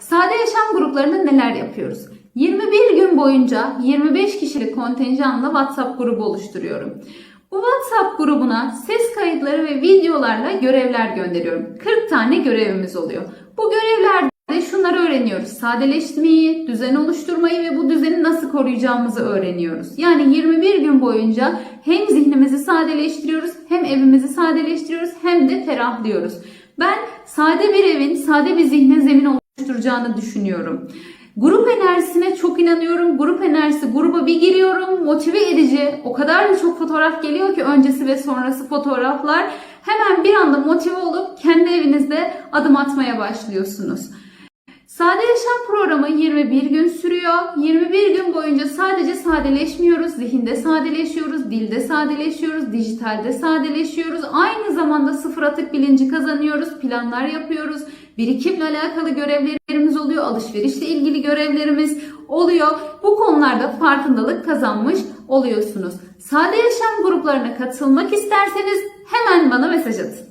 Sade yaşam gruplarında neler yapıyoruz? 21 gün boyunca 25 kişilik kontenjanla WhatsApp grubu oluşturuyorum. Bu WhatsApp grubuna ses kayıtları ve videolarla görevler gönderiyorum. 40 tane görevimiz oluyor. Bu görevlerde şunları öğreniyoruz. Sadeleşmeyi, düzen oluşturmayı ve bu düzeni nasıl koruyacağımızı öğreniyoruz. Yani 21 gün boyunca hem zihnimizi sadeleştiriyoruz, hem evimizi sadeleştiriyoruz, hem de ferahlıyoruz. Ben sade bir evin, sade bir zihne zemin oluşturacağını düşünüyorum. Grup enerjisine çok inanıyorum. Grup enerjisi gruba bir giriyorum. Motive edici. O kadar da çok fotoğraf geliyor ki öncesi ve sonrası fotoğraflar. Hemen bir anda motive olup kendi evinizde adım atmaya başlıyorsunuz. Sade Yaşam programı 21 gün sürüyor. 21 gün boyunca sadece sadeleşmiyoruz. Zihinde sadeleşiyoruz, dilde sadeleşiyoruz, dijitalde sadeleşiyoruz. Aynı zamanda sıfır atık bilinci kazanıyoruz, planlar yapıyoruz. Birikimle alakalı görevlerimiz oluyor, alışverişle ilgili görevlerimiz oluyor. Bu konularda farkındalık kazanmış oluyorsunuz. Sade Yaşam gruplarına katılmak isterseniz hemen bana mesaj atın.